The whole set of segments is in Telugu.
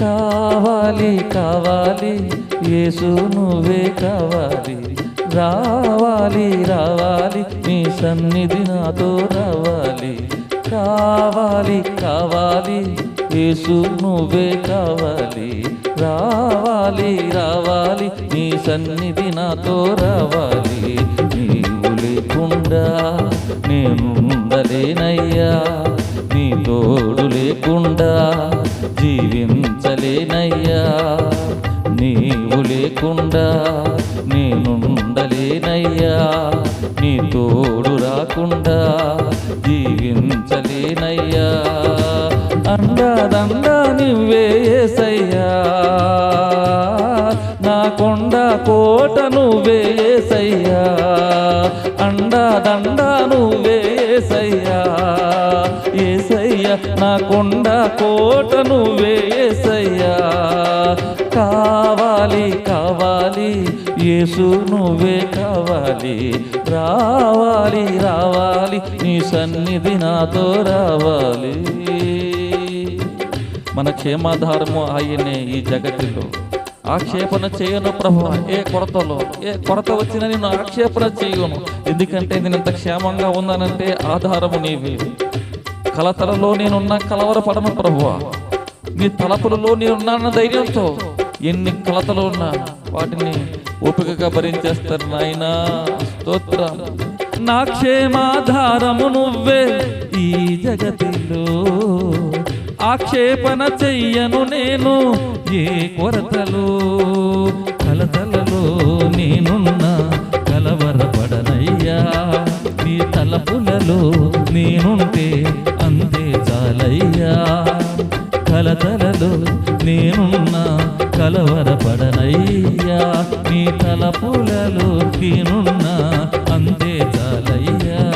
కావాలి కావాలి యేసు నువ్వే కావాలి. రావాలి రావాలి నీ సన్నిధి నాతో రావాలి. కావాలి కావాలి యేసు నువ్వే కావాలి. రావాలి రావాలి నీ సన్నిధి నాతో రావాలి. నీవు లేకుండా నేను ఉండలేనయ్యా. నీ తోడు లేకుండా జీవించలేనయ్యా. నీవు లేకుండా నేనుండలేనయ్యా. నీ తోడు రాకుండా జీవించలేనయ్యా. అండదండ నువ్వే యేసయ్యా నా కొండ కోట నువ్వే యేసయ్యా అండదండ నువ్వే యేసయ్యా ఏసయ్యా నా కొండ కోట నువ్వే ఏసయ్యా కావాలి కావాలి యేసు నువ్వే కావాలి రావాలి రావాలి నీ సన్నిధి నాతో రావాలి. మన క్షేమాధారము ఆయనే ఈ జగతిలో ఆక్షేపణ చేయను ప్రభు. ఏ కొరతలో? ఏ కొరత వచ్చినా నేను ఆక్షేపణ చేయను. ఎందుకంటే నేను ఇంత క్షేమంగా ఉన్నానంటే ఆధారము నీవి. కలతలలో నేనున్న కలవరపడను ప్రభు. నీ తలపులలో నేనున్నాన్న ధైర్యంతో ఎన్ని కలతలు ఉన్నా వాటిని ఓపికగా భరించేస్తారు నాయనా. స్తోత్రం. నా క్షేమాధారము నువ్వే ఈ జగతిలో. ఆక్షేపణ చెయ్యను నేను. ఏ కొరతలో కలతలలో నేనున్నా కలవరపడనయ్యా. నీ తలపులలో నేనుంటే అంతే చాలయ్యా. కలతలలో నేనున్నా కలవరపడనయ్యా. నీ తలపులలో నేనున్నా అంతే చాలయ్యా.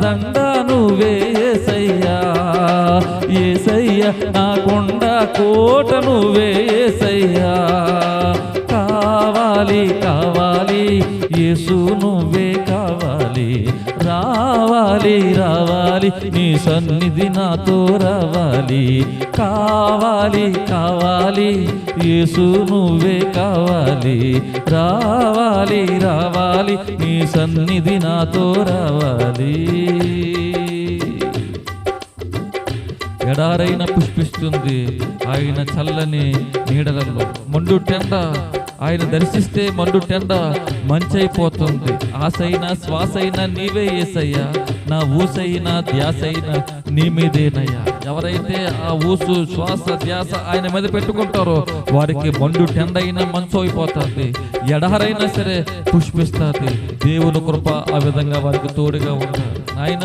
అండాదండ నువ్వే ఏసయ్యా. యేసయ్యా నా కొండ కోట నువ్వే ఏసయ్యా. కావాలి కావాలి యేసు నువ్వే కావాలి రావాలి రావాలి నీ సన్నిధి నాతో రావాలి. కావాలి కావాలి యేసు నువ్వే కావాలి. రావాలి రావాలి నీ సన్నిధి నాతో రావాలి. ఎడారైన పుష్పిస్తుంది ఆయన చల్లని నీడలలో. మండు టెండ ఆయన దర్శిస్తే మండు టెండ మంచైపోతుంది. ఆశైనా శ్వాసైనా నీవే ఏసయ్యా. నా ఊసైనా ధ్యాసైనా నీ మీదేనయ్యా. ఎవరైతే ఆ ఊసు శ్వాస ధ్యాస ఆయన మీద పెట్టుకుంటారో వారికి మండు టెండ అయినా మంచు అయిపోతుంది ఎడారైనా సరే పుష్పిస్తుంది. దేవుని కృప ఆ విధంగా వారికి తోడుగా ఉంటారు ఆయన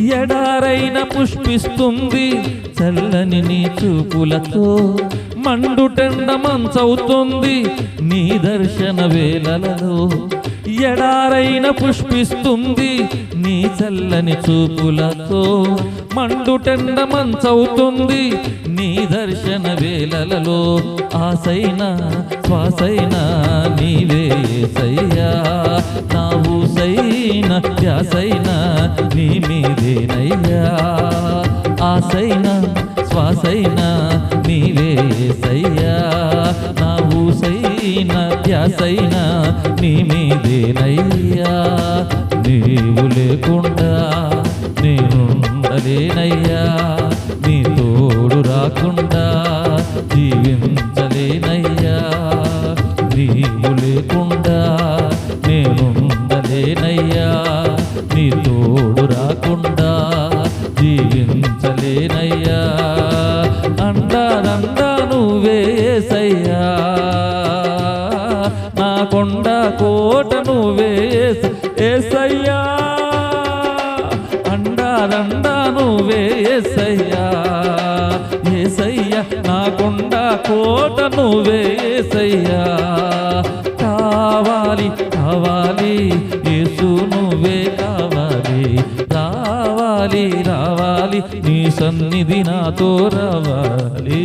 ఎడారైన పుష్పిస్తుంది. చల్లని నీ చూపులతో మండుటెండ మంచవుతుంది నీ దర్శన వేళలలో. ఎడారైన పుష్పిస్తుంది నీ చల్లని చూపులతో మండుటెండ మంచవుతుంది నీ దర్శన వేళలలో. ఆసైనా శ్వాసైనా నీవే సయ్యా. నా ఊసైన ధ్యాసైనా నీ మీదేనయ్యా. ఆసైన శ్వాసైనా నీవే సయ్యా. నా ఊసైన ధ్యాసైనా నీ మీదేనయ్యా. నీవు లేకుండా నేనుండలేనయ్యా. నీ తోడు రాకుండా జీవించలేనయ్యా. నీవు లేకుండా నేనుండలేనయ్యా. ఏసయ్యా ఏసయ్యా నా కోట నువ్వే ఏసయ్యా కావాలి కావాలి యేసు నువ్వే కావాలి. రావాలి రావాలి నీ సన్నిధి నాతో రావాలి.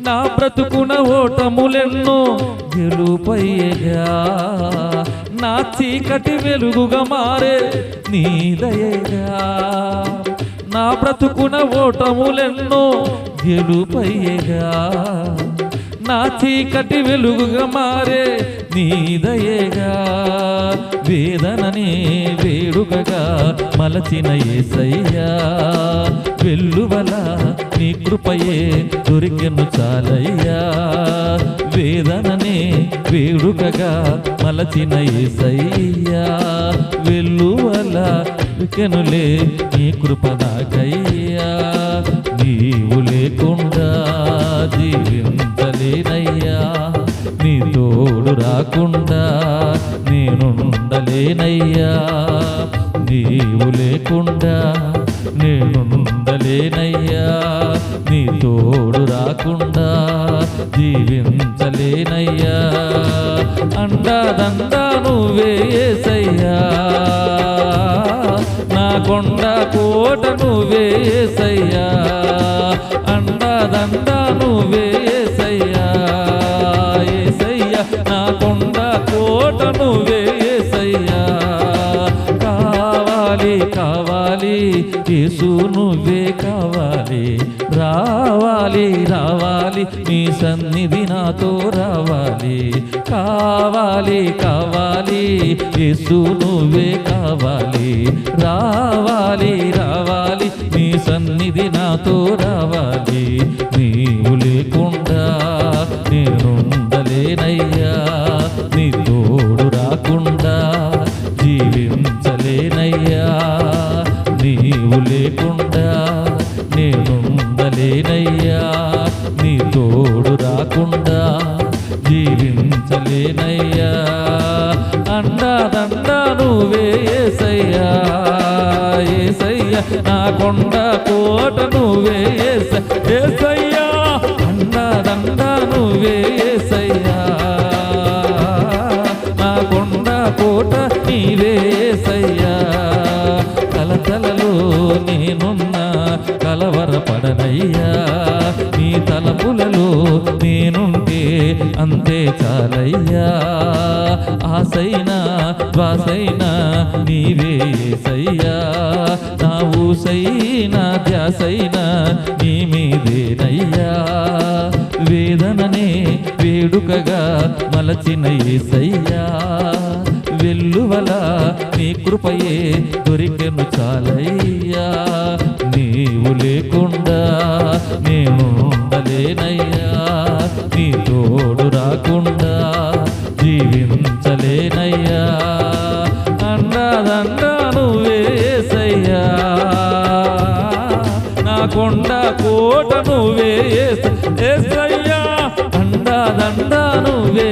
నా బ్రతుకున ఓటములెన్నో గెలుపయ్యగా నా చీకటి వెలుగుగా మారే నీ దయగా. నా బ్రతుకున ఓటములెన్నో గెలుపయ్యగా. నా చీకటి వెలుగుగా మారే నీ దయగా. వేదనని వేడుకగా మలచిన ఏసయ్యా. వెల్లువలా నీ కృపయే దొరికెను చాలయ్యా. వేదనని వేడుకగా మలచిన ఏసయ్యా. వెల్లువల దొరికెనులే నీ కృప నాకయ్యా. నీవు లేకుండా జీవించలేనయ్యా. నీ తోడు రాకుండా నేనుండలేనయ్యా. నీవు లేకుండా నేనుండలేనయ్యా. తోడు రాకుండా జీవించలేనయ్యా. అండాదండా నువ్వే నా కొండ కోట నువ్వే యేసయ్యా అండాదండా నువ్వే యేసయ్యా యేసయ్యా నా కొండ కోట నువ్వే కావాలి కావాలి యేసు నువ్వే కావాలి రావాలి మీ సన్నిధి నాతో రావాలి. కావాలి కావాలి యేసు నువ్వే కావాలి. రావాలి రావాలి మీ సన్నిధి నాతో రావాలి. నా కొండ కోట నువ్వే ఏసయ్యా అన్నదండ నువ్వే ఏసయ్యా నా కొండ కోట నీవే ఏసయ్యా కలతలలో నేనున్నా కలవరపడనయ్యా. నీ తలపులలో అంతే చాలయ్యా. ఆసైనా ద్వాసైనా నీవే ఏసయ్యా. నా ఊసైనా ధ్యాసైనా నీ మీదేనయ్యా. వేదననే వేడుకగా మలచిన ఏసయ్యా. వెల్లువల నీ కృపయే దొరికెను చాలయ్యా. నీవు లేకుండా నేను ఉండలేనయ్యా తోడు రాకుండా జీవించలేనయ్యా. అండాదండా నువ్వేసయ్యా నా కొండ కోట నువ్వేసయ్యా ఏసయ్యా నువ్వే